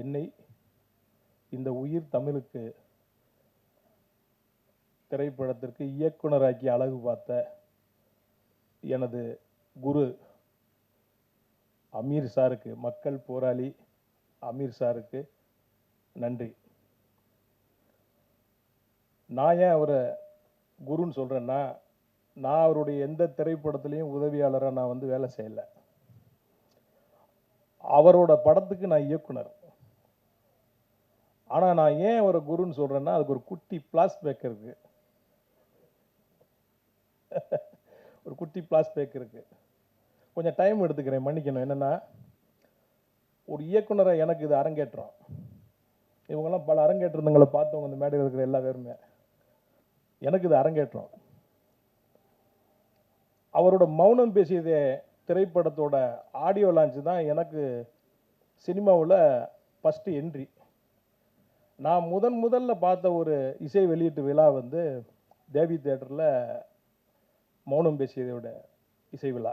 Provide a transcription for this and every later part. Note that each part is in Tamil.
என்னை இந்த உயிர் தமிழுக்கு திரைப்படத்திற்கு இயக்குனராக்கி அழகு பார்த்த எனது குரு அமீர் சாருக்கு மக்கள் போராளி அமீர் சாருக்கு நன்றி. நான் ஏன் அவரை குருன்னு சொல்கிறேன்னா நான் அவருடைய எந்த திரைப்படத்துலேயும் உதவியாளராக நான் வந்து வேலை செய்யலை. அவரோட படத்துக்கு நான் இயக்குனர். ஆனால் நான் ஏன் ஒரு குருன்னு சொல்கிறேன்னா அதுக்கு ஒரு குட்டி பிளாஸ்பேக் இருக்கு. ஒரு குட்டி பிளாஸ்பேக் இருக்கு. கொஞ்சம் டைம் எடுத்துக்கிறேன் மன்னிக்கணும். என்னென்னா ஒரு இயக்குனரை எனக்கு இது அரங்கேற்றம். இவங்கெல்லாம் பல அரங்கேற்றங்களை பார்த்தவங்க இந்த மேடையில் இருக்கிற எல்லா பேருமே. எனக்கு இது அரங்கேற்றம். அவரோட மௌனம் பேசியதே திரைப்படத்தோட ஆடியோ லான்ச் தான் எனக்கு சினிமாவில் ஃபஸ்ட்டு என்ட்ரி நான் முதன் முதல்ல பார்த்த ஒரு இசை வெளியீட்டு விழா வந்து தேவி தேட்டரில் மௌனம் பேசியதோட இசை விழா.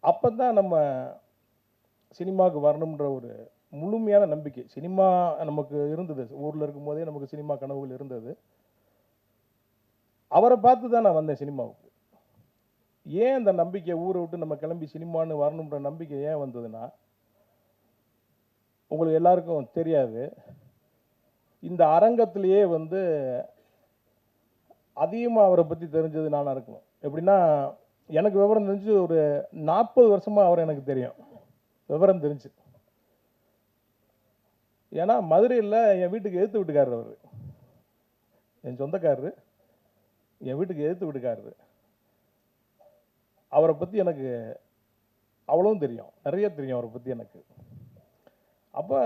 அப்போ தான் நம்ம சினிமாவுக்கு வரணுன்ற ஒரு முழுமையான நம்பிக்கை. சினிமா நமக்கு இருந்தது. ஊரில் இருக்கும் போதே நமக்கு சினிமா கனவுகள் இருந்தது. அவரை பார்த்து தான் நான் வந்தேன் சினிமாவுக்கு. ஏன் அந்த நம்பிக்கை ஊரை விட்டு நம்ம கிளம்பி சினிமான்னு வரணுன்ற நம்பிக்கை ஏன் வந்ததுன்னா உங்களுக்கு எல்லாருக்கும் தெரியாது. இந்த அரங்கத்திலேயே வந்து அதிகமாக அவரை பற்றி தெரிஞ்சது நானாக இருக்கணும். எப்படின்னா எனக்கு விவரம் தெரிஞ்சு ஒரு நாற்பது வருஷமாக அவர் எனக்கு தெரியும். விவரம் தெரிஞ்சு. ஏன்னா மதுரையில் என் வீட்டுக்கு எதிர்த்து வீட்டுக்காரர் அவர். என் சொந்தக்காரரு. என் வீட்டுக்கு எதிர்த்து வீட்டுக்காரரு. அவரை பற்றி எனக்கு அவ்வளவும் தெரியும். நிறைய தெரியும் அவரை பற்றி எனக்கு. அப்போ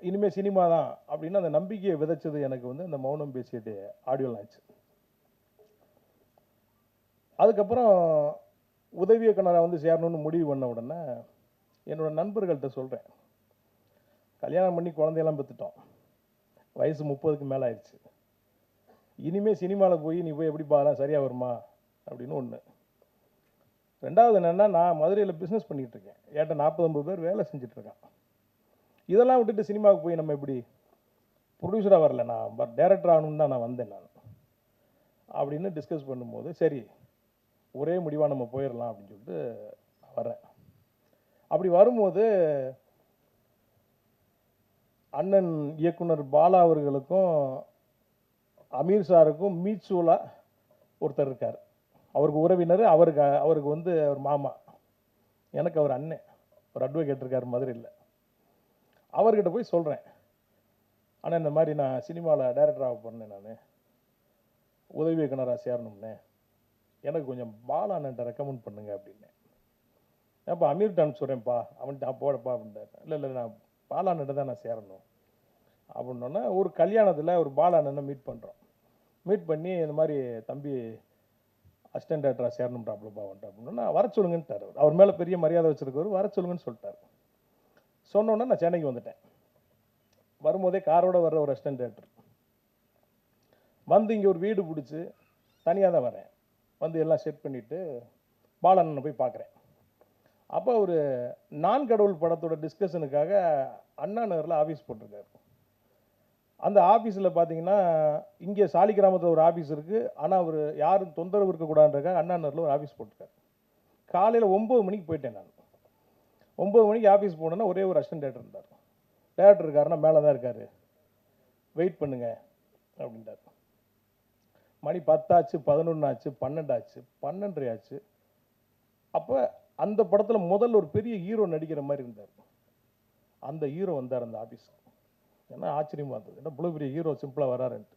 இனிமேல் சினிமா தான் அப்படின்னு அந்த நம்பிக்கையை விதைச்சது எனக்கு வந்து அந்த மௌனம் பேசியது ஆடியோ லான்ச் அதுக்கப்புறம் உதவி இயக்குனராக வந்து சேரணும்னு முடிவு பண்ண உடனே என்னோட நண்பர்கள்ட்ட சொல்கிறேன் கல்யாணம் பண்ணி குழந்தையெல்லாம் பெற்றுட்டோம் வயசு முப்பதுக்கு மேலே ஆயிடுச்சு. இனிமேல் சினிமாவில் போய் நீ போய் எப்படி பாரு சரியாக வருமா? அப்படின்னு ஒன்று ரெண்டாவது என்னென்னா நான் மதுரையில் பிஸ்னஸ் பண்ணிகிட்டு இருக்கேன். ஏட்ட நாற்பது ஐம்பது பேர் வேலை செஞ்சுட்டு இதெல்லாம் விட்டுட்டு சினிமாவுக்கு போய் நம்ம எப்படி ப்ரொடியூசராக வரல நான் பட் டேரக்டர் ஆகணும்னு தான் நான் வந்தேன் நான். அப்படின்னு டிஸ்கஸ் பண்ணும்போது சரி ஒரே முடிவாக நம்ம போயிடலாம் அப்படின்னு சொல்லிட்டு நான் வரேன். அப்படி வரும்போது அண்ணன் இயக்குனர் பாலா அவர்களுக்கும் அமீர் சாருக்கும் மீட்சூலா ஒருத்தர் இருக்கார். அவருக்கு உறவினர் அவருக்கு அவருக்கு வந்து அவர் மாமா. எனக்கு அவர் அண்ணன் ஒரு அட்வொகேட் இருக்கார் மதுரையில். அவர்கிட்ட போய் சொல்கிறேன் ஆனால் இந்த மாதிரி நான் சினிமாவில் டைரக்டராக பண்ணேன் நான். உதவி இயக்குனராக சேரணும்னே எனக்கு கொஞ்சம் பாலானன்ட்ட அண்ணன்ட்ட ரெக்கமெண்ட் பண்ணுங்க அப்படின்னு ஏன்ப்பா அமீர்கிட்ட அனுப்பிச்சுட்றேன்ப்பா. அவன்கிட்ட நான் போடப்பா அப்படின்ட்டார். இல்லை இல்லை நான் பாலானன்ட்ட தான் நான் சேரணும். அப்படின்னோடனே ஒரு கல்யாணத்தில் ஒரு பாலானனை மீட் பண்ணுறோம் மீட் பண்ணி இந்த மாதிரி தம்பி அசிஸ்டன்ட் டேரக்டராக சேரணும்டாப்லப்பா வந்துட்டு அப்படின்னா வர சொல்லுங்கன்ட்டார் அவர். மேலே பெரிய மரியாதை வச்சுருக்கவர் வர சொல்லுங்கன்னு சொல்லிட்டார். சொன்னோன்னே நான் சென்னைக்கு வந்துட்டேன். வரும்போதே காரோட வர்ற ஒரு ரெஸ்டன் டேரக்டர் வந்து இங்கே ஒரு வீடு பிடிச்சி தனியாக தான் வரேன். வந்து எல்லாம் செட் பண்ணிவிட்டு பாலண்ணனை போய் பார்க்குறேன் அப்போ ஒரு நான் கடவுள் படத்தோட டிஸ்கஷனுக்காக அண்ணா நகரில் ஆஃபீஸ் போட்டிருக்காரு. அந்த ஆஃபீஸில் பார்த்தீங்கன்னா இங்கே சாலி கிராமத்தில் ஒரு ஆஃபீஸ் இருக்குது ஆனால் அவர் யாரும் தொந்தரவு இருக்கக்கூடாதுன்றக்காக அண்ணா நகரில் ஒரு ஆஃபீஸ் போட்டிருக்காரு. காலையில் ஒம்பது மணிக்கு போயிட்டேன் நான். ஒம்பது மணிக்கு ஆஃபீஸ் போனோன்னா ஒரே ஒரு அசிஸ்டன்ட் டேரக்டர் இருந்தார். டேரக்டர் இருக்காருன்னா மேலே தான் இருக்கார். வெயிட் பண்ணுங்க அப்படின்ட்டார் மணி பத்தாச்சு பதினொன்று ஆச்சு பன்னெண்டு ஆச்சு பன்னெண்டரை ஆச்சு அப்போ அந்த படத்தில் முதல்ல ஒரு பெரிய ஹீரோ நடிக்கிற மாதிரி இருந்தார். அந்த ஹீரோ வந்தார் அந்த ஆஃபீஸுக்கு ஏன்னா ஆச்சரியமாக இருந்தது. ஏன்னா இவ்வளோ பெரிய ஹீரோ சிம்பிளாக வராருன்ட்டு.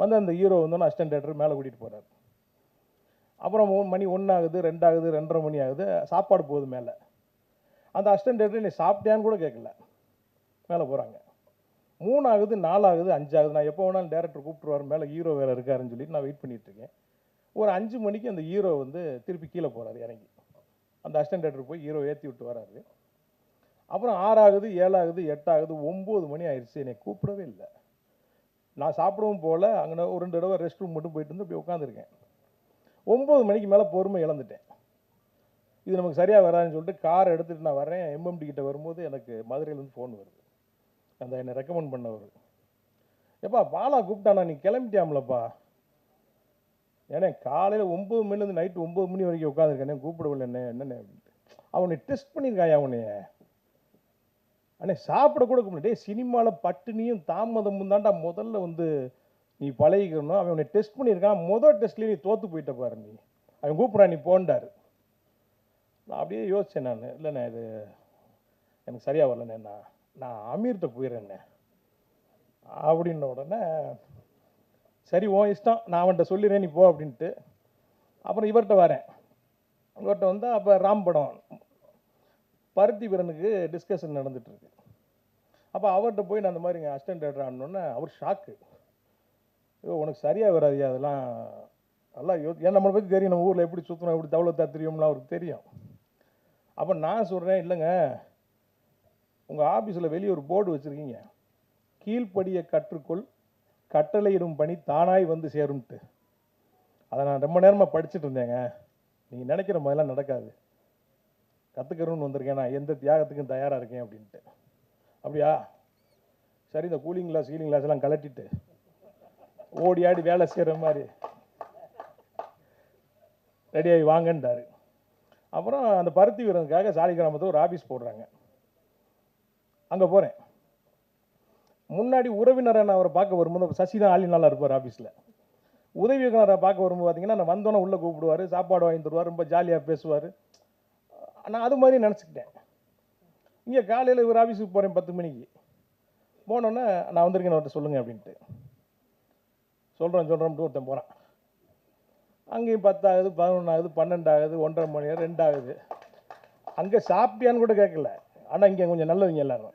வந்து அந்த ஹீரோ வந்தோன்னே அசிஸ்டன்ட் டேரக்டர் மேலே கூட்டிகிட்டு போகிறார் அப்புறம் மணி ஒன்று ஆகுது ரெண்டாகுது ரெண்டரை மணி ஆகுது. சாப்பாடு போகுது மேலே. அந்த அசிஸ்டன்ட் டேரக்டர் நீ சாப்பிட்டியான்னு கூட கேட்கல மேலே போகிறாங்க மூணாகுது நாலாகுது நாலு ஆகுது நான் எப்போ வேணாலும் டேரக்டர் கூப்பிட்டுருவார் மேலே ஹீரோ வேறு இருக்காருன்னு சொல்லிட்டு நான் வெயிட் பண்ணிகிட்ருக்கேன் இருக்கேன். ஒரு அஞ்சு மணிக்கு அந்த ஹீரோ வந்து திருப்பி கீழே போகிறாரு இறங்கி. அந்த அசிஸ்டன்ட் டேரக்டர் போய் ஹீரோ ஏற்றி விட்டு வராரு. அப்புறம் ஆறாகுது ஏழாகுது எட்டாகுது ஒம்பது மணி ஆயிடுச்சு. என்னை கூப்பிடவே இல்லை. நான் சாப்பிடவும் போகல. அங்கே ஒரு ரெண்டு தடவை ரெஸ்ட் ரூம் மட்டும் போயிட்டு வந்து போய் உட்காந்துருக்கேன் ஒம்பது மணிக்கு மேலே பொறுமை இழந்துட்டேன். இது நமக்கு சரியாக வராதுன்னு சொல்லிட்டு கார் எடுத்துகிட்டு நான் வரேன் எம்எம்டி கிட்ட வரும்போது எனக்கு மதுரையிலேருந்து ஃபோன் வருது. அந்த என்னை ரெக்கமெண்ட் பண்ணவர். எப்பா பாலா கூப்பிட்டானா? நீ கிளம்பிட்டியாம்லப்பா? ஏன்னா காலையில் ஒம்பது மணிலேருந்து நைட்டு ஒம்பது மணி வரைக்கும் உட்காந்துருக்கேன் கூப்பிடவில்லை. என்ன என்னென்ன அப்படின்ட்டு அவனை டெஸ்ட் பண்ணியிருக்காயா அவனைய அண்ணே சாப்பிட கூட கூப்பிட டேய் சினிமாவில் பட்டினியும் தாமதமும் தான்டா முதல்ல வந்து நீ பழகிக்கணும். அவன் உன்னை டெஸ்ட் பண்ணியிருக்கான். முதல் டெஸ்ட்லேயே நீ தோற்று போயிட்ட பாரு நீ. அவன் கூப்பிட்றான் நீ போண்டாரு நான் அப்படியே யோசித்தேன் நான். இல்லைண்ணே இது எனக்கு சரியாக வரலண்ணே. நான் நான் அமீர்கிட்ட போயிடுறேண்ணே. அப்படின்ன உடனே சரி ஓ இஷ்டம். நான் அவன்கிட்ட சொல்லிடுறேன் நீ போ அப்படின்ட்டு. அப்புறம் இவர்கிட்ட வரேன். இவர்கிட்ட வந்து அப்போ ராம் படம் பருத்தி வீரனுக்கு டிஸ்கஷன் நடந்துகிட்ருக்கு அப்போ அவர்கிட்ட போய் நான் அந்த மாதிரி இங்கே அசிஸ்டன்ட் டேரக்டர் அவர் ஷாக்கு ஐயோ உனக்கு சரியாக வராதுயா அதெல்லாம் நல்லா யோ ஏன் நம்மளை பற்றி தெரியும்? நம்ம ஊரில் எப்படி சுற்றணும் எப்படி தவளை தெரியும்லாம் அவருக்கு தெரியும். அப்போ நான் சொல்கிறேன் இல்லைங்க. உங்கள் ஆஃபீஸில் வெளியே ஒரு போர்டு வச்சுருக்கீங்க. கீழ்ப்படியை கற்றுக்கொள் கட்டளையிடும் பணி தானாய் வந்து சேரும்ட்டு. அதை நான் ரொம்ப நேரமாக படிச்சுட்டு இருந்தேங்க. நீங்கள் நினைக்கிற மாதிரிலாம் நடக்காது. கற்றுக்கிறோன்னு வந்திருக்கேன். நான் எந்த தியாகத்துக்கும் தயாராக இருக்கேன் அப்படின்ட்டு. அப்படியா? சரி இந்த கூலிங் கிளாஸ் ஹீலிங் கிளாஸ் எல்லாம் கலட்டிட்டு ஓடி ஆடி வேலை செய்கிற மாதிரி. ரெடியாகி வாங்கன்றாரு அப்புறம் அந்த பருத்தி வீரனுக்காக சாலி கிராமத்தில் ஒரு ஆஃபீஸ் போடுறாங்க. அங்கே போகிறேன் முன்னாடி உறவினரை நான் அவரை பார்க்க வரும்போது சசி தான் ஆளி நல்லா இருப்பார் ஆஃபீஸில் உதவி இயக்குனரை பார்க்க வரும்போது பார்த்தீங்கன்னா நான் வந்தோன்னே உள்ளே கூப்பிடுவார் சாப்பாடு வாங்கி தருவார் ரொம்ப ஜாலியாக பேசுவார். நான் அது மாதிரி நினச்சிக்கிட்டேன். இங்கே காலையில் ஒரு ஆஃபீஸுக்கு போகிறேன் பத்து மணிக்கு. போனோன்னே நான் வந்திருக்கேன் அவர்கிட்ட சொல்லுங்கள் அப்படின்ட்டு. சொல்கிறேன் சொல்கிறேன்ட்டு ஒருத்தன் போகிறான் அங்கேயும் பத்தாகுது பதினொன்றாகுது பன்னெண்டாகுது ஒன்றரை மணி நேரம் ரெண்டாகுது. அங்கே சாப்பிட்டியான்னு கூட கேட்கல. ஆனால் இங்கே கொஞ்சம் நல்லவங்க எல்லாரும்.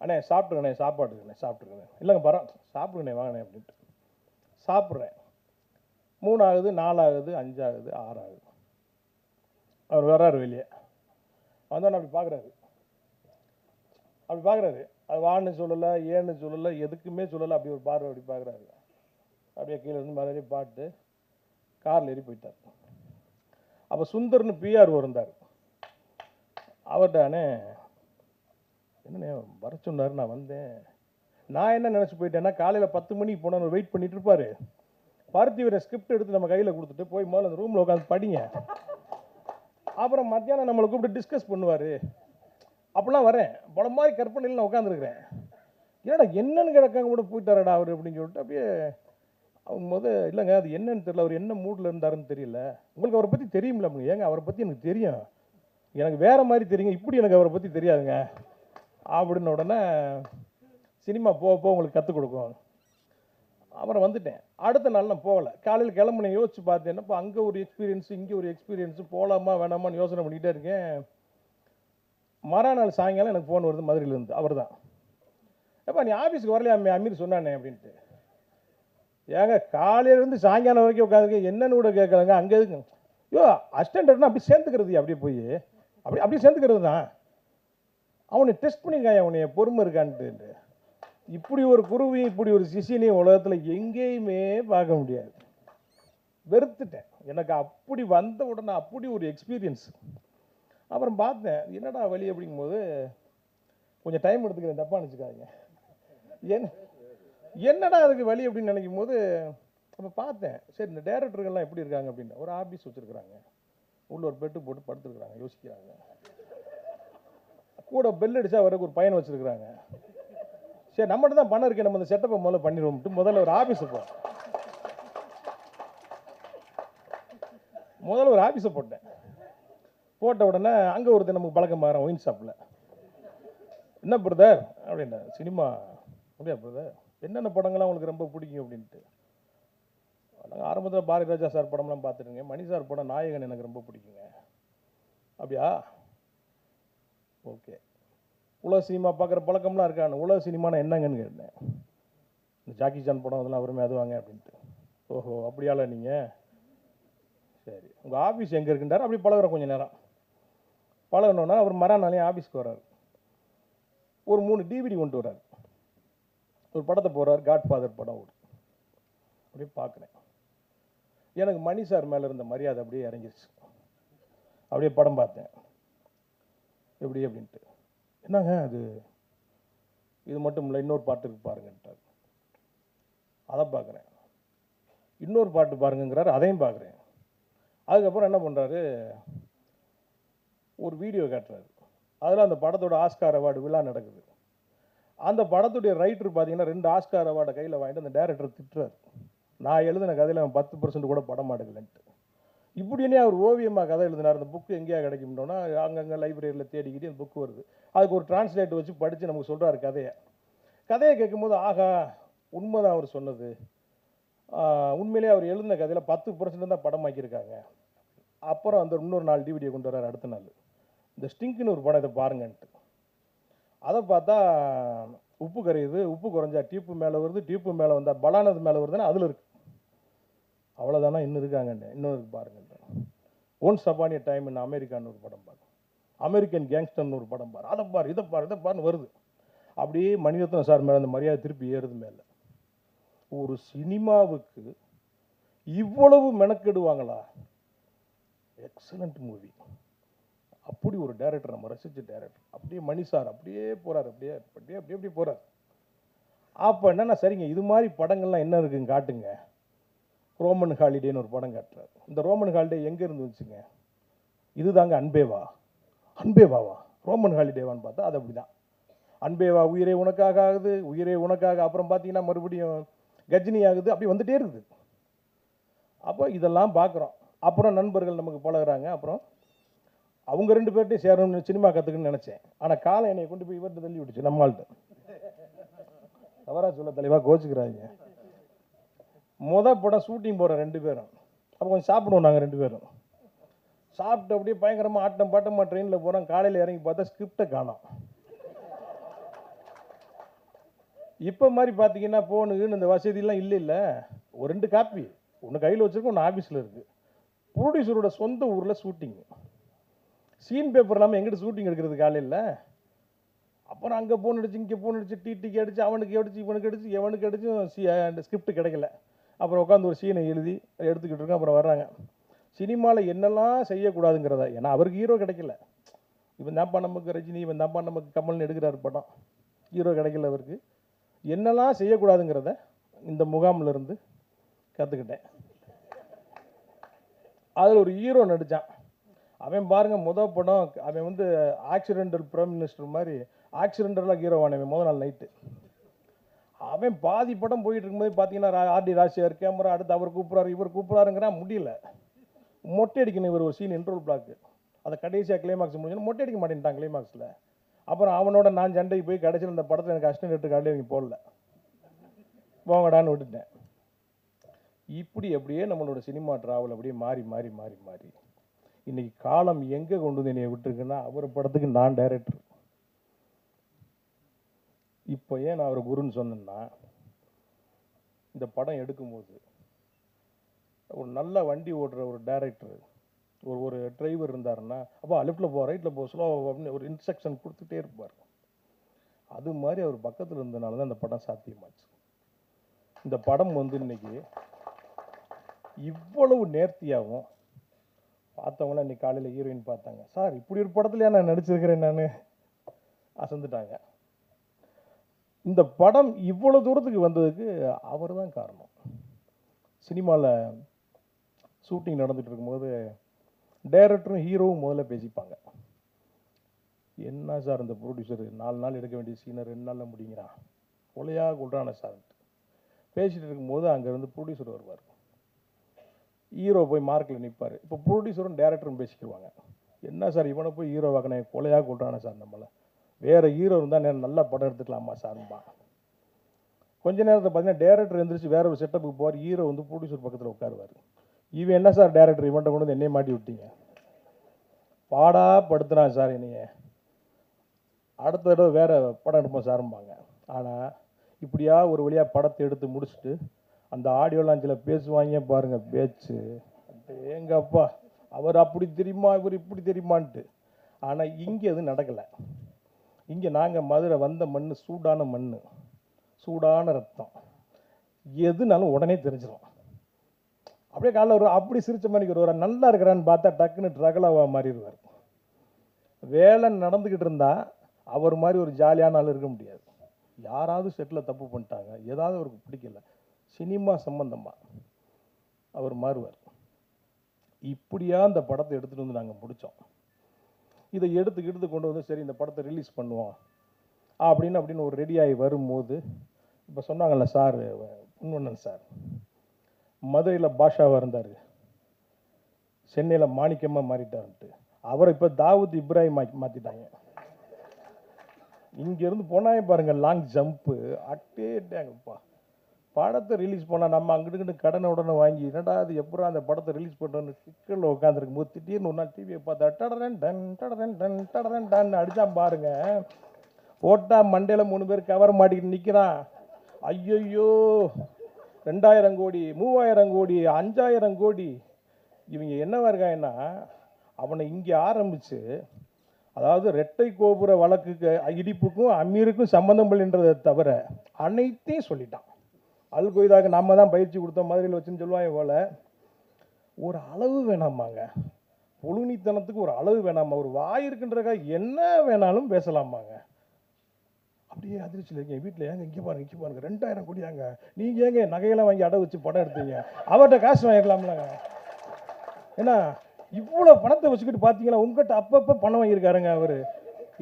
அண்ணே சாப்பிட்டுக்கண்ணே சாப்பாட்டுக்கண்ணே சாப்பிட்டுக்கண்ணே. இல்லைங்க பரம் சாப்பிடுங்கண்ணே வாங்கண்ணே அப்படின்ட்டு. சாப்பிட்றேன். மூணாகுது நாலாகுது அஞ்சாகுது ஆறாகுது. அவர் வர்றாரு வெளியே. வந்தோன்னு அப்படி பார்க்குறாரு அப்படி பார்க்குறாரு அது வான்னு சொல்லலை ஏன்னு சொல்லலை எதுக்குமே சொல்லலை. அப்படி ஒரு பார்வை அப்படி பார்க்குறாரு அப்படியே கீழே இருந்து மறுபடியும் பாட்டு. காரில் ஏறி போயிட்டார். அப்போ சுந்தர்னு பிஆர் இருந்தார். அவர்டானே என்னண்ணே வர சொன்னார் நான் வந்தேன். நான் என்ன நினச்சி போயிட்டேன்னா காலையில் பத்து மணிக்கு போனால் வெயிட் பண்ணிட்டு இருப்பார். பருத்தி ஸ்கிரிப்ட் எடுத்து நம்ம கையில் கொடுத்துட்டு போய் முதல்ல அந்த ரூமில் உட்காந்து படிங்க. அப்புறம் மத்தியானம் நம்மளை கூப்பிட்டு டிஸ்கஸ் பண்ணுவார். அப்படிலாம் வரேன். பல மாதிரி கற்பனையில் நான் உட்காந்துருக்கிறேன் ஏடா என்னன்னு கிடக்காங்க கூட போயிட்டாரடா அவர் அப்படின்னு சொல்லிட்டு அப்படியே முத இல்லைங்க அது என்னன்னு தெரியல. அவர் என்ன மூடில் இருந்தாருன்னு தெரியல. உங்களுக்கு அவரை பற்றி தெரியுமில்ல அப்படின்னு ஏங்க அவரை பற்றி எனக்கு தெரியும். எனக்கு வேறு மாதிரி தெரியுங்க. இப்படி எனக்கு அவரை பற்றி தெரியாதுங்க. அப்படின்ன உடனே சினிமா போக போக உங்களுக்கு கற்றுக் கொடுக்கும். அப்புறம் வந்துட்டேன். அடுத்த நாள் நான் போகலை. காலையில் கிளம்புனேன் யோசிச்சு பார்த்தேன். இப்போ அங்கே ஒரு எக்ஸ்பீரியன்ஸ் இங்கே ஒரு எக்ஸ்பீரியன்ஸு போகலாமா வேணாமான்னு யோசனை பண்ணிக்கிட்டே இருக்கேன். மறுநாள் சாயங்காலம் எனக்கு ஃபோன் வருது மதுரையிலேருந்து. அவர் தான் ஏப்பா நீ ஆஃபீஸுக்கு வரலையா அம்மி? அமீர் சொன்னானே அப்படின்ட்டு. ஏங்க காலையிலேருந்து சாயங்காலம் வரைக்கும் உட்காந்துருக்க என்னன்னு கூட கேட்கலங்க அங்கே எதுக்கு? ஐயோ அசிஸ்டன்ட்னா அப்படி சேர்ந்துக்கிறது அப்படியே போய். அப்படி அப்படியே சேர்ந்துக்கிறது தான். அவனை டெஸ்ட் பண்ணிக்காய் அவனைய பொறுமை இருக்கான்ட்டு. இப்படி ஒரு குருவியும் இப்படி ஒரு சிசினையும் உலகத்தில் எங்கேயுமே பார்க்க முடியாது. வெறுத்துட்டேன். எனக்கு அப்படி வந்த உடனே அப்படி ஒரு எக்ஸ்பீரியன்ஸ் அப்புறம் பார்த்தேன் என்னடா வழி அப்படிங்கும்போது கொஞ்சம் டைம் எடுத்துக்கிறேன் தப்பாக நினச்சிக்காதீங்க. என்ன என்னடா அதுக்கு வழி அப்படின்னு நினைக்கும் போது அப்போ பார்த்தேன் சரி இந்த டேரக்டர்கள்லாம் எப்படி இருக்காங்க அப்படின்னு. ஒரு ஆஃபீஸ் வச்சுருக்குறாங்க. உள்ள ஒரு பெட்டு போட்டு படுத்துருக்குறாங்க யோசிக்கிறாங்க. கூட பெல் அடித்தா வரக்கு ஒரு பையன் வச்சுருக்குறாங்க. சரி நம்மகிட்ட தான் பணம் இருக்கேன் நம்ம இந்த செட்டப்பை முதல்ல பண்ணிடுவோம்ட்டு முதல்ல ஒரு ஆஃபீஸை போ. முதல்ல ஒரு ஆஃபீஸை போட்டேன். போட்ட உடனே அங்கே ஒருத்தர் நமக்கு பழக்கம் மாறேன் ஒயின் ஷாப்பில் என்ன பிரதர் அப்படின்னா சினிமா அப்படியா பிரதர் என்னென்ன படங்கள்லாம் உங்களுக்கு ரொம்ப பிடிக்கும் அப்படின்ட்டு? நாங்கள் ஆரம்பத்தில் பாரதி ராஜா சார் படம்லாம் பார்த்துருங்க மணி சார் படம் நாயகன் எனக்கு ரொம்ப பிடிக்குங்க. அப்படியா? ஓகே. உலக சினிமா பார்க்குற பழக்கம்லாம் இருக்கான்னு உலக சினிமானா என்னங்கன்னு கேட்டேன். இந்த ஜாக்கி சான் படம் அதெல்லாம் அவருமே அது வாங்க அப்படின்ட்டு. ஓஹோ அப்படியால நீங்கள் சரி. உங்கள் ஆஃபீஸ் எங்கே இருக்குன்றார்? அப்படி பழகுறோம் கொஞ்சம் நேரம். பழகணுன்னா அவர் மறாநாளையும் ஆஃபீஸ்க்கு வர்றார். ஒரு மூணு டிவிடி கொண்டு வர்றாரு. ஒரு படத்தை போடுறார் காட் ஃபாதர் படம் ஒரு அப்படியே பார்க்குறேன். எனக்கு மணி சார் மேலே இருந்த மரியாதை அப்படியே இறங்கிருச்சு. அப்படியே படம் பார்த்தேன். எப்படி அப்படின்ட்டு. என்னங்க அது? இது மட்டும் இல்லை இன்னொரு பாட்டு இருக்கு பாருங்கன்ட்டார். அதை பார்க்குறேன். இன்னொரு பாட்டு பாருங்கங்கிறாரு அதையும் பார்க்குறேன். அதுக்கப்புறம் என்ன பண்ணுறாரு ஒரு வீடியோ காட்டுறாரு. அதில் அந்த படத்தோட ஆஸ்கார் அவார்டு விழா நடக்குது. அந்த படத்துடைய ரைட்டர் பார்த்தீங்கன்னா ரெண்டு ஆஸ்கார் அவார்டை கையில் வாங்கிட்டு அந்த டேரக்டர் திட்டுறாரு. நான் எழுதின கதையில் அவன் பத்து பர்சன்ட் கூட படம் மாட்டேங்கலன்ட்டு இப்படின்னே அவர் ஓவியமாக கதை எழுதினார். அந்த புக்கு எங்கேயா கிடைக்கும்னோன்னா அங்கங்கே லைப்ரரியில் தேடிக்கிட்டு அந்த புக்கு வருது. அதுக்கு ஒரு டிரான்ஸ்லேட் வச்சு படித்து நமக்கு சொல்கிறாரு கதையை. கதையை கேட்கும்போது ஆகா உண்மைதான் அவர் சொன்னது. உண்மையிலே உண்மையிலேயே அவர் எழுதின கதையில் பத்து பர்சன்ட் தான் படமாக்கியிருக்காங்க. அப்புறம் அந்த இன்னொரு நாள் டிவிடியை கொண்டு வர்றாரு அடுத்த நாள். இந்த ஸ்டிங்க்னு ஒரு படம் இதை பாருங்கன்ட்டு. அதை பார்த்தா உப்பு கரையுது உப்பு குறைஞ்சா டீப்பு மேலே வருது டீப்பு மேலே வந்தால் பலானது மேலே வருதுன்னா அதில் இருக்கு. அவ்வளோதானா இன்னும் இருக்காங்கன்னு இன்னும் இருக்கு பாருங்க. Once upon a time in அமெரிக்கான்னு ஒரு படம் பாரு. அமெரிக்கன் கேங்ஸ்டர்னு ஒரு படம் பாரு. அதை பாரு இதை பாரு இதை பாருன்னு வருது. அப்படியே மணிரத்னம் சார் மேலே அந்த மரியாதை திருப்பி ஏறுது மேலே. ஒரு சினிமாவுக்கு இவ்வளவு மெனக்கெடுவாங்களா? எக்ஸலண்ட் மூவி அப்படி ஒரு டைரக்டர் நம்ம ரசிச்ச டேரக்டர் அப்படியே மணி சார் அப்படியே போறார் அப்படியே அப்படியே அப்படியே அப்படியே போறார். அப்போ என்னன்னா சரிங்க இது மாதிரி படங்கள்லாம் என்ன இருக்குன்னு காட்டுங்க. ரோமன் ஹாலிடேன்னு ஒரு படம் காட்டுறாரு. இந்த ரோமன் ஹாலிடே எங்கே இருந்து வந்துச்சுங்க? இதுதாங்க அன்பேவா. அன்பேவாவா? ரோமன் ஹாலிடேவான்னு பார்த்தா அது அப்படிதான். அன்பேவா உயிரே உனக்காக ஆகுது உயிரே உனக்காக. அப்புறம் பார்த்தீங்கன்னா மறுபடியும் கஜினி ஆகுது அப்படி வந்துட்டே இருக்குது. அப்போ இதெல்லாம் பார்க்குறோம். அப்புறம் நண்பர்கள் நமக்கு பழகுறாங்க. அப்புறம் அவங்க ரெண்டு பேர்ட்டையும் சேரணும்னு சினிமா கற்றுக்குன்னு நினச்சேன். ஆனால் காலம் என்னை கொண்டு போய் இவர்கிட்ட தள்ளி விட்டுச்சு நம்மள்கிட்ட தவறாக சொல்ல தலைவா கோச்சுக்கிறாங்க முத படம் ஷூட்டிங் போகிறோம் ரெண்டு பேரும். அப்போ கொஞ்சம் சாப்பிடுவோம் நாங்கள் ரெண்டு பேரும். சாப்பிட்டு அப்படியே பயங்கரமாக ஆட்டம் பாட்டமாக ட்ரெயினில் போகிறோம் காலையில் இறங்கி பார்த்தா ஸ்கிரிப்டை காணோம். இப்போ மாதிரி பார்த்தீங்கன்னா ஃபோனுக்குன்னு இந்த வசதியெல்லாம் இல்லை இல்லை. ஒரு ரெண்டு காப்பி ஒன்று கையில் வச்சுருக்கோம் ஒன்று ஆஃபீஸில் இருக்குது ப்ரொடியூசரோட சொந்த ஊரில் ஷூட்டிங்கு சீன் பேப்பர் இல்லாமல் எங்கிட்ட ஷூட்டிங் எடுக்கிறது காலையில் அப்புறம் அங்கே ஃபோன் அடிச்சு இங்கே ஃபோன் அடிச்சு டிடிக்கு அடிச்சு அவனுக்கு அடிச்சு இவனுக்கு அடிச்சு எவனுக்கு அடிச்சும் சி அந்த ஸ்கிரிப்ட் கிடைக்கல. அப்புறம் உட்காந்து ஒரு சீனை எழுதி எடுத்துக்கிட்டு இருக்கோம் அப்புறம் வர்றாங்க. சினிமாவில் என்னெல்லாம் செய்யக்கூடாதுங்கிறத ஏன்னா அவருக்கு ஹீரோ கிடைக்கல. இவன் தான்ப்பா நமக்கு ரஜினி இவன் தான்ப்பா நமக்கு கமல்னு எடுக்கிறார் படம். ஹீரோ கிடைக்கல அவருக்கு. என்னெல்லாம் செய்யக்கூடாதுங்கிறத இந்த முகாமில் இருந்து கற்றுக்கிட்டேன் அதில் ஒரு ஹீரோ நடித்தான் அவன் பாருங்க முத படம் அவன் வந்து ஆக்சிடென்டல் பிரைம் மினிஸ்டர் மாதிரி ஆக்சிடென்டலாக ஹீரோ ஆனவன் முத நாள் நைட்டு அவன் பாதி படம் போயிட்டு இருக்கும்போது பார்த்தீங்கன்னா ஆர்டி ராசியார் கேமரா அடுத்து அவர் கூப்பிட்றாரு இவர் கூப்பிட்றாருங்கிறா முடியல. மொட்டை அடிக்கணும் இவர் ஒரு சீன் இன்ட்ரோல் பிளாக்கு அதை கடைசியாக கிளைமாக்ஸ் முடிஞ்சோன்னு மொட்டை அடிக்க மாட்டேன்ட்டான் கிளைமாக்ஸில் அப்புறம் அவனோட நான் சண்டைக்கு போய் கடைசியில் இந்த படத்தில் எனக்கு அஷ்டம் எட்டு காலையில் அவங்க போடல. போங்கடான்னு விட்டுட்டேன். இப்படி அப்படியே நம்மளோட சினிமா ட்ராவல் அப்படியே மாறி மாறி மாறி மாறி. இன்னைக்கு காலம் எங்கே கொண்டு வந்து என்னைய விட்டுருக்குன்னா அவர் படத்துக்கு நான் டைரக்டர் இப்போ ஏன் நான் அவர் குருன்னு சொன்னேன்னா இந்த படம் எடுக்கும்போது ஒரு நல்ல வண்டி ஓட்டுற ஒரு டைரக்டர் ஒரு ஒரு டிரைவர் இருந்தாருன்னா அப்போ லெஃப்ட்டில் போ ரைட்டில் போ ஸ்லோ அப்படின்னு ஒரு இன்ஸ்ட்ரக்ஷன் கொடுத்துட்டே இருப்பார். அது மாதிரி அவர் பக்கத்தில் இருந்தனால தான் இந்த படம் சாத்தியமாச்சு. இந்த படம் வந்து இன்னைக்கு இவ்வளவு நேர்த்தியாகவும் பார்த்தவங்களாம் இன்றைக்கி காலையில் ஹீரோயின் பார்த்தாங்க. சார் இப்படி ஒரு படத்துலையா நான் நடிச்சிருக்கிறேன் நான்? அசந்துட்டாங்க. இந்த படம் இவ்வளோ தூரத்துக்கு வந்ததுக்கு அவர் தான் காரணம். சினிமாவில் ஷூட்டிங் நடந்துகிட்டு இருக்கும்போது டைரக்டரும் ஹீரோவும் முதல்ல பேசிப்பாங்க. என்ன சார் இந்த ப்ரொடியூசர் நாலு நாள் எடுக்க வேண்டிய சீனை ரெண்டு நாளில் முடிங்கிறான் கொலையாக கொள்றான சார்? பேசிகிட்டு இருக்கும்போது அங்கேருந்து ப்ரொடியூசர் வருவார். ஹீரோ போய் மார்க்கில் நிற்பார் இப்போ ப்ரொடியூசரும் டேரக்டரும் பேசிக்கிடுவாங்க என்ன சார் இவனை போய் ஹீரோ வாக்கினே கொலையாக கொள்றானே சார் நம்மளை. வேறு ஹீரோ இருந்தால் நேரம் நல்லா படம் எடுத்துக்கலாமா சார்பா கொஞ்ச நேரத்தில் பார்த்தீங்கன்னா டேரக்டர் எந்திரிச்சு வேற ஒரு செட்டப்புக்கு போவார். ஹீரோ வந்து ப்ரொடியூசர் பக்கத்தில் உட்காருவார். இவன் என்ன சார் டேரக்டர் இவன்ட்ட கொண்டு வந்து என்னைய மாட்டி விட்டீங்க. பாடா படுத்துறான் சார் என்னைய. அடுத்த தடவை வேறு படம் எடுப்போம் சார்ம்பாங்க. ஆனால் இப்படியா ஒரு வழியாக படத்தை எடுத்து முடிச்சுட்டு அந்த ஆடியோ லாஞ்சில் பேசுவாங்க பாருங்க பேச்சு. எங்கப்பா அவர் அப்படி தெரியுமா இவர் இப்படி தெரியுமான்ட்டு. ஆனால் இங்கே அது நடக்கலை. இங்கே நாங்கள் மதுரை வந்த மண் சூடான மண் சூடான ரத்தம். எதுனாலும் உடனே தெரிஞ்சிடும் அப்படியே காலைல ஒரு அப்படி சிரிச்ச மாதிரி ஒரு நல்லா இருக்கிறான்னு பார்த்தா டக்குன்னு ட்ரகலாவா மாறிடுவார். வேலை நடந்துக்கிட்டு இருந்தால் அவர் மாதிரி ஒரு ஜாலியான ஆள் இருக்க முடியாது. யாராவது செட்டில் தப்பு பண்ணிட்டாங்க. ஏதாவது அவருக்கு பிடிக்கல. சினிமா சம்பந்தமாக அவர் மாறுவார். இப்படியா அந்த படத்தை எடுத்துகிட்டு வந்து நாங்கள் முடித்தோம் இதை எடுத்து எடுத்து கொண்டு வந்து சரி இந்த படத்தை ரிலீஸ் பண்ணுவோம். அப்படின்னு அப்படின்னு ஒரு ரெடியாகி வரும்போது இப்போ சொன்னாங்கல்ல சார் பொன்வண்ணன் சார் மதுரையில் பாஷாவாக இருந்தார். சென்னையில் மாணிக்கமாக மாறிட்டாருன்ட்டு. அவரை இப்போ தாவூத் இப்ராஹிம் மாற்றிட்டாங்க இங்கேருந்து போனாயே பாருங்கள் லாங் ஜம்ப்பு அட்டேட்டாங்கப்பா படத்தை ரிலீஸ் பண்ணால் நம்ம அங்கிட்டு கடனை உடனே வாங்கி என்னடா அது எப்படா அந்த படத்தை ரிலீஸ் பண்ணுறோன்னு சிக்கலில் உட்காந்துருக்கும் போது திடீர்னு ஒரு நாள் டிவியை பார்த்தா டடரன் டன் டடரன் டன் டடரன் டன் அடித்தான் பாருங்க. போட்டா மண்டையில் மூணு பேர் கவர் மாட்டிக்கிட்டு நிற்கிறான் ஐயையோ ரெண்டாயிரம் கோடி மூவாயிரம் கோடி அஞ்சாயிரம் கோடி. இவங்க என்னவா இருக்காங்கன்னா அவனை இங்கே ஆரம்பித்து அதாவது ரெட்டை கோபுர வழக்குக்கு இடிப்புக்கும் அமீருக்கும் சம்மந்தம் பண்ணின்றதை தவிர அனைத்தையும் சொல்லிட்டான். அல் கொய்தாக்கு நம்ம தான் பயிற்சி கொடுத்தோம் மதுரையில் வச்சுன்னு சொல்லுவாங்க போல. ஒரு அளவு வேணாமாங்க. புழுனித்தனத்துக்கு ஒரு அளவு வேணாமா? ஒரு வாய் இருக்குன்றக்கா என்ன வேணாலும் பேசலாமாங்க. அப்படியே அதிர்ச்சியில் இருக்கீங்க. வீட்டில் ஏங்க இங்கே பாருங்க இங்கே பாருங்க ரெண்டாயிரம் கோடியாங்க நீங்கள் ஏங்க நகையெல்லாம் வாங்கி அடை வச்சு படம் எடுத்தீங்க. அவர்கிட்ட காசு வாங்கிக்கலாம்லங்க. ஏன்னா இவ்வளோ பணத்தை வச்சுக்கிட்டு பார்த்தீங்களா உங்ககிட்ட அப்பப்போ பணம் வாங்கியிருக்காருங்க அவர்.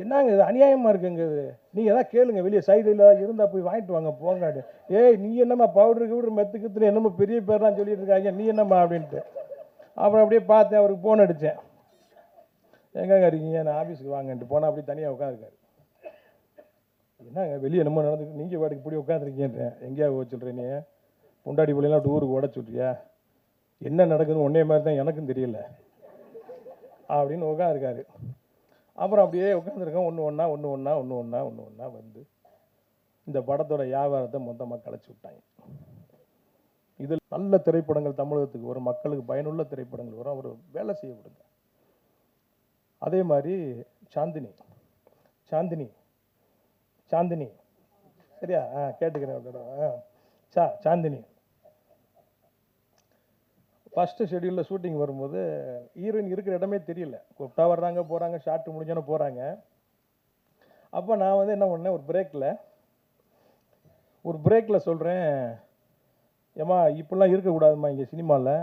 என்னங்க இது அநியாயமாக இருக்குங்க இது? நீங்கள் எதாவது கேளுங்க வெளியே சைடில் இருந்தால் போய் வாங்கிட்டு வாங்க போங்க ஏய் நீ என்னம்மா பவுடர் கவுடர் மெத்து கித்துன்னு என்னமோ பெரிய பேர்லாம் சொல்லிட்டு இருக்காங்க நீ என்னம்மா அப்படின்ட்டு. அப்புறம் அப்படியே பார்த்தேன் அவருக்கு ஃபோன் அடித்தேன் எங்கங்க இருக்கீங்க? நான் ஆஃபீஸுக்கு வாங்கன்ட்டு போனால் அப்படியே தனியாக உட்காந்துருக்காரு. என்னங்க வெளியே என்னமோ நடந்துட்டு நீங்கள் வாட்டுக்கு இப்படி உட்காந்துருக்கீன்றேன் எங்கேயா போக சொல்கிறேன் நீ? பொண்டாடி பிள்ளைலாம் டூருக்கு ஊருக்கு என்ன நடக்குதுன்னு ஒன்றே மாதிரி தான் எனக்கும் தெரியல. அப்படின்னு உட்காந்துருக்காரு. அப்புறம் அப்படியே உட்காந்துருக்கோம் ஒன்று ஒன்றா ஒன்று ஒன்றா ஒன்று ஒன்றா ஒன்று ஒன்றா வந்து இந்த படத்தோட வியாபாரத்தை மொத்தமாக கலைச்சி விட்டாங்க. இதில் நல்ல திரைப்படங்கள் தமிழகத்துக்கு வரும். மக்களுக்கு பயனுள்ள திரைப்படங்கள் வரும். அவர் வேலை செய்ய விடுங்க அதே மாதிரி சாந்தினி. சாந்தினி. சாந்தினி. சரியா? ஆ கேட்டுக்கிறேன் ஒரு தடவை. ஆ சா சாந்தினி. ஃபஸ்ட்டு ஷெடியூலில் ஷூட்டிங் வரும்போது ஹீரோயின் இருக்கிற இடமே தெரியல. கூப்பிட்டா வர்றாங்க போகிறாங்க ஷார்ட் முடிஞ்சோன்னே போகிறாங்க அப்போ நான் வந்து என்ன பண்ணேன் ஒரு பிரேக்கில் ஒரு பிரேக்கில் சொல்கிறேன் ஏம்மா இப்படிலாம் இருக்கக்கூடாதும்மா இங்கே சினிமாவில்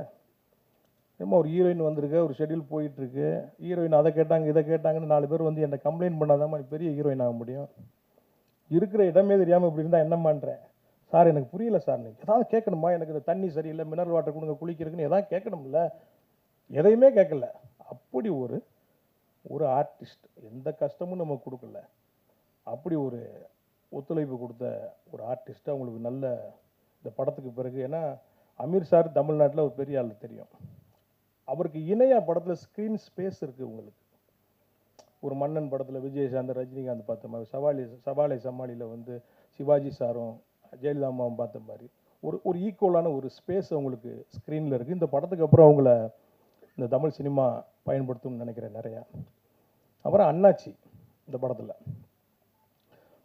ஏம்மா ஒரு ஹீரோயின் வந்திருக்கு ஒரு ஷெட்யூல் போயிட்டுருக்கு. ஹீரோயின் அதை கேட்டாங்க இதை கேட்டாங்கன்னு நாலு பேர் வந்து என்னை கம்ப்ளைண்ட் பண்ணாதாம்மா பெரிய ஹீரோயின் ஆக முடியும். இருக்கிற இடமே தெரியாமல் இப்படி இருந்தால் என்னம்மான்றேன் சார் எனக்கு புரியல சார் நீங்கள் ஏதாவது கேட்கணுமா? எனக்கு இந்த தண்ணி சரியில்லை மினரல் வாட்டர் கொடுங்க குளிக்கிறதுக்குன்னு எதாவது கேட்கணும்ல? எதையுமே கேட்கல. அப்படி ஒரு ஒரு ஆர்டிஸ்ட் எந்த கஷ்டமும் நம்ம கொடுக்கல. அப்படி ஒரு ஒத்துழைப்பு கொடுத்த ஒரு ஆர்டிஸ்ட்டு அவங்களுக்கு நல்ல இந்த படத்துக்கு பிறகு ஏன்னா அமீர் சார் தமிழ்நாட்டில் ஒரு பெரிய ஆள் தெரியும். அவருக்கு இணையாக படத்தில் ஸ்க்ரீன் ஸ்பேஸ் இருக்குது உங்களுக்கு. ஒரு மன்னன் படத்தில் விஜயசாந்த் ரஜினிகாந்த் பார்த்த மாதிரி சவாலி சவாலை சமாளியில் வந்து சிவாஜி சாரும் ஜெயலலிதா அம்மாவும் பார்த்த மாதிரி. ஒரு ஒரு ஈக்குவலான ஒரு ஸ்பேஸ் அவங்களுக்கு ஸ்க்ரீனில் இருக்குது இந்த படத்துக்கு அப்புறம் அவங்கள இந்த தமிழ் சினிமா பயன்படுத்தும்னு நினைக்கிறேன் நிறையா. அப்புறம் அண்ணாச்சி இந்த படத்தில்.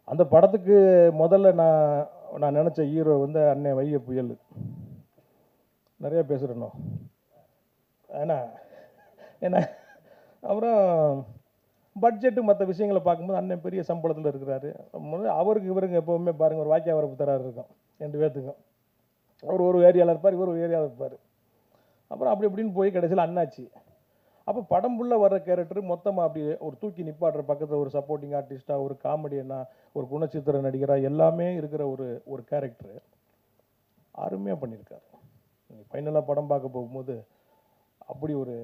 அந்த படத்துக்கு முதல்ல நான் நான் நினச்ச ஹீரோ வந்து அண்ணன் வைய புயல். நிறையா பேசுகிறேண்ணோ ஏன்னா ஏன்னா அப்புறம் பட்ஜெட்டு மற்ற விஷயங்களை பார்க்கும்போது அண்ணன் பெரிய சம்பளத்தில் இருக்கிறாரு. அவருக்கு இவருங்க எப்போவுமே பாருங்கள் ஒரு வாக்கிய வரப்பு தராரு இருக்கும் ரெண்டு பேர்த்துக்கும் அவர் ஒரு ஏரியாவில் இருப்பார் இவர் ஒரு ஏரியாவில் இருப்பார். அப்புறம் அப்படி இப்படின்னு போய் கடைசியில் அண்ணாச்சி. அப்போ படம் புள்ள வர்ற கேரக்டர் மொத்தமாக அப்படி ஒரு தூக்கி நிப்பாடுற பக்கத்தில் ஒரு சப்போர்ட்டிங் ஆர்டிஸ்ட்டாக ஒரு காமெடியனா ஒரு குணச்சித்திர நடிகராக எல்லாமே இருக்கிற ஒரு ஒரு கேரக்டர் அருமையாக பண்ணியிருக்காரு. ஃபைனலாக படம் பார்க்க போகும்போது அப்படி ஒரு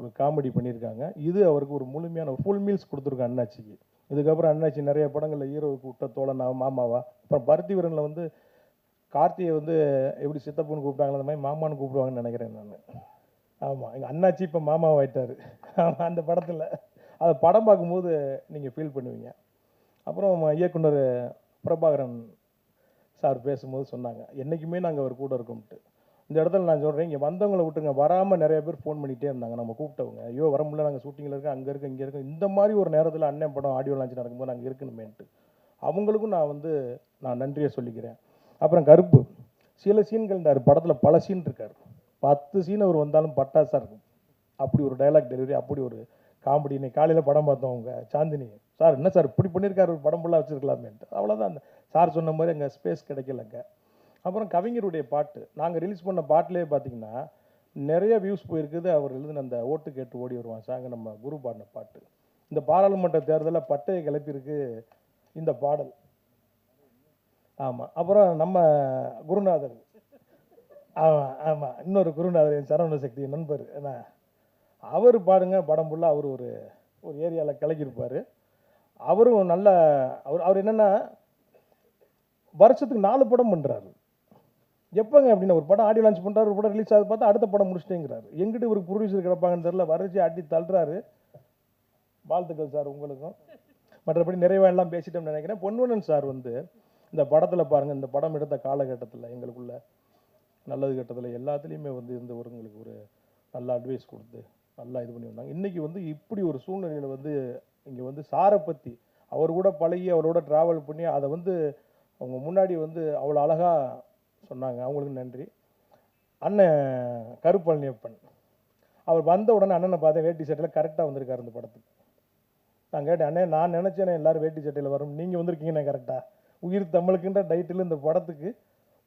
ஒரு காமெடி பண்ணியிருக்காங்க. இது அவருக்கு ஒரு முழுமையான ஒரு ஃபுல் மீல்ஸ் கொடுத்துருக்காங்க அண்ணாச்சிக்கு. இதுக்கப்புறம் அண்ணாச்சி நிறைய படங்களில் ஹீரோவுக்கு விட்ட தோழனா மாமாவா? அப்புறம் பருத்தி வீரனில் வந்து கார்த்தியை வந்து எப்படி சித்தப்பன்னு கூப்பிட்டாங்களோ அந்த மாதிரி மாமான்னு கூப்பிடுவாங்கன்னு நினைக்கிறேன் நான். ஆமாம் எங்கள் அண்ணாச்சி இப்போ மாமாவாயிட்டார் அந்த படத்தில். அதை படம் பார்க்கும்போது நீங்கள் ஃபீல் பண்ணுவீங்க. அப்புறம் இயக்குனர் பிரபாகரன் சார் பேசும்போது சொன்னாங்க என்றைக்குமே நாங்கள் அவர் கூட இருக்கோம்ட்டு. இந்த இடத்துல நான் சொல்கிறேன் இங்கே வந்தவங்களை விட்டுங்க வராமல் நிறைய பேர் ஃபோன் பண்ணிகிட்டே இருந்தாங்க. நம்ம கூப்பிட்டவங்க ஐயோ வர முடியல நாங்கள் ஷூட்டிங்கில் இருக்கோம் அங்கே இருக்கோம் இங்கே இருக்கோம். இந்த மாதிரி ஒரு நேரத்தில் அண்ணன் படம் ஆடியோ லான்ச் நடக்கும்போது நாங்கள் இருக்கணுமேன்ட்டு. அவங்களுக்கும் நான் வந்து நான் நன்றியை சொல்லிக்கிறேன். அப்புறம் கருப்பு. சில சீன்கள் இந்த படத்தில் பல சீன் இருக்கார். பத்து சீன் அவர் வந்தாலும் பட்டாசாக இருக்கும். அப்படி ஒரு டைலாக் டெலிவரி அப்படி ஒரு காமெடி இன்னைக்கு காலையில் படம் பார்த்தோம் அவங்க சாந்தினி சார் என்ன சார் இப்படி பண்ணியிருக்காரு படம் ஃபுல்லாக வச்சுருக்கலாமேன்ட்டு. அவ்வளோதான் அந்த சார் சொன்ன மாதிரி அங்கே ஸ்பேஸ் கிடைக்கலங்க. அப்புறம் கவிஞருடைய பாட்டு. நாங்கள் ரிலீஸ் பண்ண பாட்டிலே பார்த்தீங்கன்னா நிறைய வியூஸ் போயிருக்குது. அவர் எழுதின அந்த ஓட்டு கேட்டு ஓடி வருவான். சாங்க நம்ம குரு பாடின பாட்டு. இந்த பாராளுமன்ற தேர்தலில் பட்டையை கிளப்பியிருக்கு இந்த பாடல். ஆமாம் அப்புறம் நம்ம குருநாதர். ஆமாம் ஆமாம் இன்னொரு குருநாதர் என் சரவண சக்தி நண்பர். என்ன? அவர் பாருங்க படம் ஃபுல்லாக அவர் ஒரு ஒரு ஏரியாவில் கிளக்கியிருப்பார். அவரும் நல்ல அவர் அவர் என்னென்னா வருஷத்துக்கு நாலு படம் பண்ணுறாரு எப்போங்க அப்படின்னு ஒரு படம் ஆடியோ லான்ச் பண்ணுறாரு ஒரு படம் ரிலீஸ் ஆகுது பார்த்தா அடுத்த படம் முடிச்சிட்டேங்கிறாரு. எங்கிட்ட ஒரு ப்ரொடியூசர் கிடப்பாங்கன்னு தெரில வரைச்சி ஆட்டி தள்ளுறாரு. வாழ்த்துக்கள் சார் உங்களுக்கும். மற்றபடி நிறைவா எல்லாம் பேசிட்டோம்னு நினைக்கிறேன். பொன்வனன் சார் வந்து இந்த படத்தில் பாருங்கள் இந்த படம் எடுத்த காலகட்டத்தில் எங்களுக்குள்ள நல்லது கட்டத்தில் எல்லாத்துலேயுமே வந்து இருந்தவர்களுக்கு ஒரு நல்ல அட்வைஸ் கொடுத்து நல்லா இது பண்ணி வந்தாங்க. இன்றைக்கி வந்து இப்படி ஒரு சூழ்நிலையில் வந்து இங்கே வந்து சாரை பற்றி அவர் கூட பழகி அவரோட ட்ராவல் பண்ணி அதை வந்து அவங்க முன்னாடி வந்து அவ்வளோ அழகாக சொன்னாங்க. அவங்களுக்கு நன்றி. அண்ணன் கருப்பழனியப்பன். அவர் வந்த உடனே அண்ணனை பார்த்தேன் வேட்டி சட்டையில் கரெக்டாக வந்திருக்காரு இந்த படத்துக்கு. நான் கேட்டேன் அண்ணே நான் நினச்சேனே எல்லோரும் வேட்டி சட்டையில் வரும். நீங்கள் வந்திருக்கீங்கண்ணே கரெக்டாக உயிர் தமிழுக்குன்ற டைட்டில் இந்த படத்துக்கு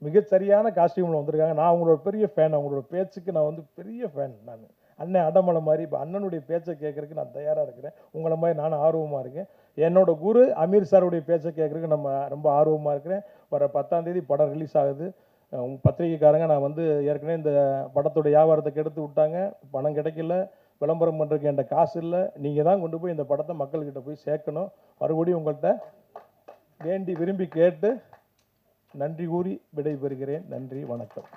மிகச்சரியான காஸ்டியூமில் வந்திருக்காங்க. நான் அவங்களோட பெரிய ஃபேன் அவங்களோட பேச்சுக்கு நான் வந்து பெரிய ஃபேன் நான். அண்ணன் அடமலை மாதிரி இப்போ அண்ணனுடைய பேச்சை கேட்கறதுக்கு நான் தயாராக இருக்கிறேன். உங்களை மாதிரி நானும் ஆர்வமாக இருக்கேன். என்னோட குரு அமீர் சாருடைய பேச்சை கேட்குறதுக்கு நம்ம ரொம்ப ஆர்வமாக இருக்கிறேன். வர பத்தாம் தேதி படம் ரிலீஸ் ஆகுது. அஹ் பத்திரிகைக்காரங்க நான் வந்து ஏற்கனவே இந்த படத்தோட வியாபாரத்தை கெடுத்து விட்டாங்க. பணம் கிடைக்கல விளம்பரம் பண்ணுறதுக்கு என்கிட்ட காசு இல்லை. நீங்கள் தான் கொண்டு போய் இந்த படத்தை மக்கள்கிட்ட போய் சேர்க்கணும். மறுபடியும் உங்கள்கிட்ட வேண்டி விரும்பி கேட்டு நன்றி கூறி விடைபெறுகிறேன். நன்றி வணக்கம்.